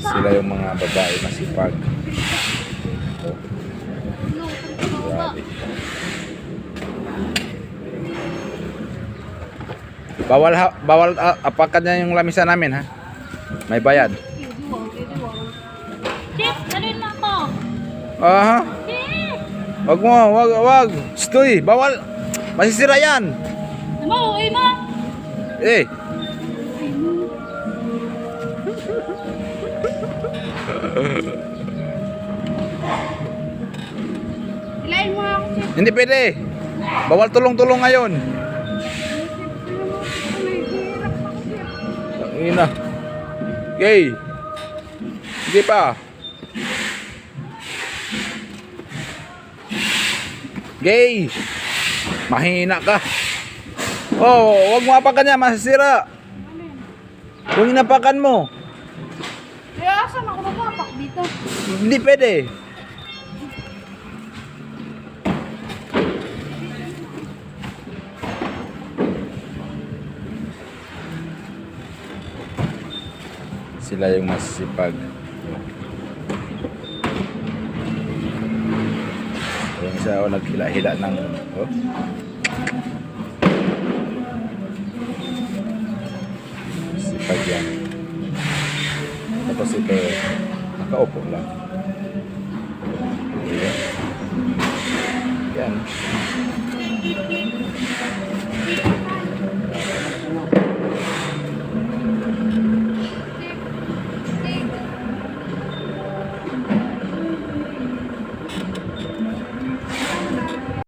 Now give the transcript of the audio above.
Sila yung mga babae masipag. Oh, grabe. Bawal ha, bawal ah, apakan niya yung lamisa namin ha. May bayad. Chip, dalhin mo ako. Aha. Chip! Wag mo, wag, wag. Stoy, bawal. Masisira yan. Ano, uwi mo? Eh, Ilayin mo ako, Chip. hindi pwede. Bawal tulong-tulong ngayon. Ina. Gay. Hindi pa. Gay. Mahina ka. Oh, wag mo apakan niya, masisira. Kung inapakan mo, Kaya saan ako magapak dito? hindi pwede. Sila yung masisipag. Yung isa o naghila-hila ng... Oh. Sipag yan. Tapos ito, nakaupo lang.